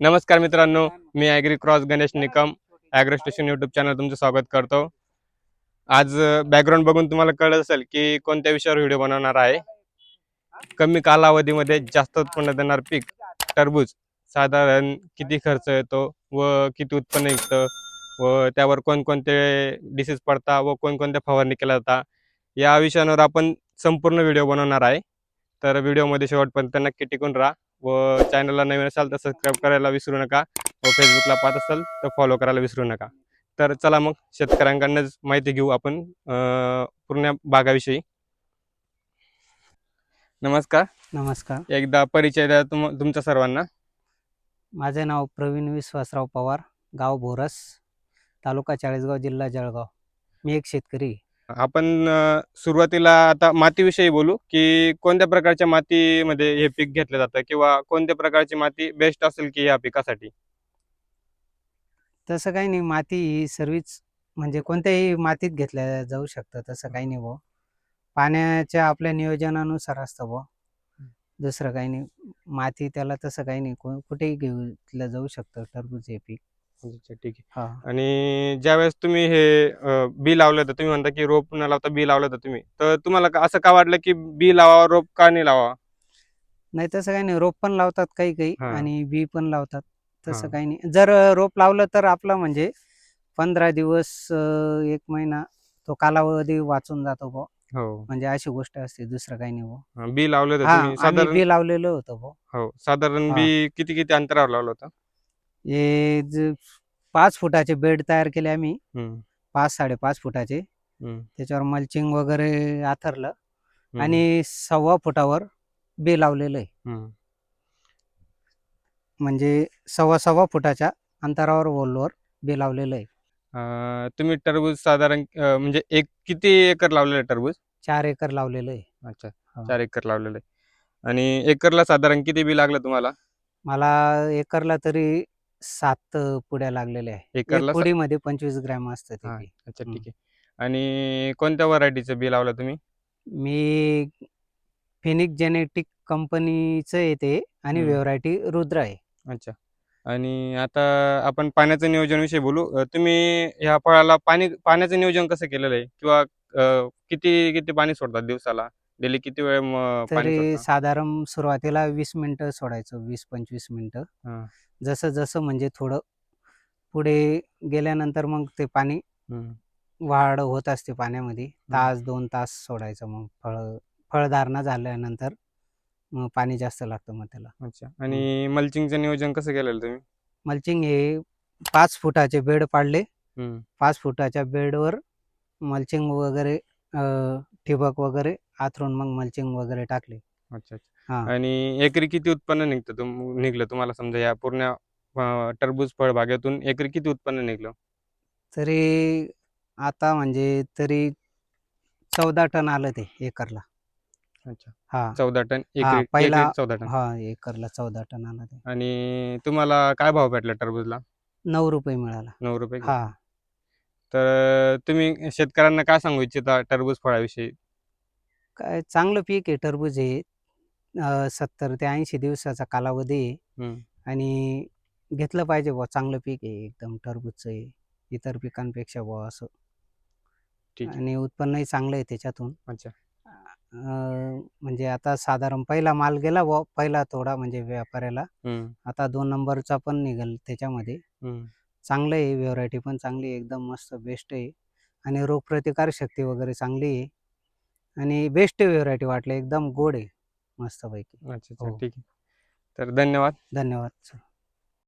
नमस्कार मित्रांनो मी agri cross Ganesh Nikam agro station YouTube channel तुमचं स्वागत करतो. आज बॅकग्राऊंड बघून तुम्हाला कळत असेल की कोणत्या विषयावर व्हिडिओ बनवणार आहे. कमी कालावधीमध्ये जास्त उत्पन्न देणार पीक टरबूज साधारण किती खर्च येतो व किती उत्पन्न निघतं व त्यावर कोणकोणते डिसीज पडतात व कोणकोणत्या फवारणी केल्या जातात या विषयांवर आपण संपूर्ण व्हिडिओ बनवणार आहे. तर व्हिडिओमध्ये शेवटपर्यंत नक्की टिकून राहा. व चॅनलला नवीन असाल तर सबस्क्राईब करायला विसरू नका व फेसबुकला पाहत असाल तर फॉलो करायला विसरू नका. तर चला मग शेतकऱ्यांकडनंच माहिती घेऊ आपण पूर्ण बागाविषयी नमस्कार. नमस्कार. एकदा परिचय द्या तुम तुमच्या सर्वांना. माझे नाव प्रवीण विश्वासराव पवार गाव बोरस तालुका चाळीसगाव जिल्हा जळगाव. मी एक शेतकरी. आपण सुरुवातीला आता मातीविषयी बोलू की कोणत्या प्रकारच्या मातीमध्ये हे पीक घेतलं जातं किंवा कोणत्या प्रकारची माती बेस्ट असेल की या पिकासाठी? तसं काही नाही. माती ही सर्वीच म्हणजे कोणत्याही मातीत घेतल्या जाऊ शकतं. तसं काही नाही भाऊ. पाण्याच्या आपल्या नियोजनानुसार असतं भाऊ. दुसरं काही नाही. माती त्याला तसं काही नाही. को- कुठेही घेतलं जाऊ शकतं टरबूज हे पीक. अच्छा ठीक आहे. हा. आणि ज्यावेळेस तुम्ही हे अं, बी लावलं होतं तुम्ही म्हणता की रोप न लावता बी लावलं होतं तुम्ही. तर तुम्हाला का- असं का वाटलं की बी लावा रोप का नाही लावा? नाही तसं काही नाही. रोप पण लावतात काही काही हा. आणि बी पण लावतात. तसं. काही नाही. जर अं, रोप लावलं तर आपलं म्हणजे पंधरा दिवस अं, एक महिना तो कालावधी वाचून जातो भाऊ. हो. म्हणजे अशी गोष्ट असते दुसरं काही नाही भाऊ. बी लावलं होतं हा तुम्ही आम्ही साधारण बी लावलेलं होतं भाऊ. हो साधारण हा. बी किती किती अंतरावर लावलं होतं? हे ज- पाच फुटाचे बेड तयार केले आम्ही. हम्म, पाच साडेपाच फुटाचे. हम्म, त्याच्यावर मल्चिंग वगैरे आथरलं. हम्म, आणि सव्वा फुटावर बी लावलेलं आहे. हम्म. म्हणजे सव्वा सव्वा फुटाच्या अंतरावर वॉलवर बी लावलेलं आहे. अं, तुम्ही टरबूज साधारण अं, म्हणजे एक किती एकर लावलेलं आहे टरबूज? चार एकर लावलेलं आहे. अच्छा हा. चार एकर लावलेलं आहे. आणि एकरला साधारण किती बी लागलं तुम्हाला? मला एकरला तरी सात पुड्या लागलेल्या आहे. एकरला एक सा- पुडीमध्ये पंचवीस ग्रॅम असतं ते हा, बी. अच्छा हम्म. ठीक आहे. आणि कोणत्या व्हरायटीचं बी लावलं तुम्ही? मी फिनिक जेनेटिक कंपनीचं येते आणि हम्म. व्हेरायटी रुद्र आहे. अच्छा. आणि आता आपण पाण्याचं नियोजन विषयी बोलू. अं, तुम्ही ह्या फळाला पाणी पाण्याचं नियोजन कसं केलेलं आहे? किंवा अं, किती किती पाणी सोडतात दिवसाला? डेली किती वेळ म- पाणी तरी सोडता साधारण सुरुवातीला वीस मिनिटं सोडायचं वीस पंचवीस मिनिटं. हा. जसं जसं म्हणजे थोडं पुढे गेल्यानंतर मग ते पाणी हम्म. वाढ होत असते पाण्यामध्ये. तास दोन तास सोडायचं मग. फळ फळधारणा झाल्यानंतर मग पाणी जास्त लागतं मग त्याला. अच्छा. आणि मल्चिंगचं नियोजन कसं केलेलं तुम्ही? मल्चिंग हे पाच फुटाचे बेड पाडले. हम्म. पाच फुटाच्या बेडवर मल्चिंग वगैरे अं, ठिबक वगैरे आथरून मग मल्चिंग वगैरे टाकले. अच्छा अच्छा. हा. आणि एकरी किती उत्पन्न निघतं तुम निघलं तुम्हाला समजा या पूर्ण अं, टरबूज फळबागेतून एकरी किती उत्पन्न निघलं? तरी आता म्हणजे तरी चौदा टन आलं ते एकरला. अच्छा. हा. चौदा टन हा, एकरी पहिला- एकरी चौदा टन. हा एकरला चौदा टन आलं ते. आणि तुम्हाला काय भाव भेटला टरबूजला? नऊ रुपये मिळाला. नऊ रुपये किलो. हा तर तुम्ही शेतकऱ्यांना काय सांगू इच्छिता टरबूज फळाविषयी? काय चांगलं पीक आहे टरबूज हे. सत्तर ते ऐंशी दिवसाचा कालावधी आहे. हम्म. आणि घेतलं पाहिजे बुवा चांगलं पीक आहे एकदम टरबूजचं आहे. इतर पिकांपेक्षा बुवा असं. ठीक आहे. आणि उत्पन्नही चांगलं आहे त्याच्यातून. अच्छा. अं, म्हणजे आता साधारण पहिला माल गेला बुवा पहिला थोडा म्हणजे व्यापाऱ्याला. हम्म, आता दोन नंबरचा पण निघेल त्याच्यामध्ये. हम्म. चांगलं आहे व्हेरायटी पण चांगली आहे एकदम मस्त बेस्ट आहे. आणि रोगप्रतिकार शक्ती वगैरे चांगली आहे. आणि बेस्ट व्हेरायटी वाटली एकदम गोड आहे मस्तपैकी. अच्छा अच्छा हो. ठीक आहे. तर धन्यवाद. धन्यवाद सर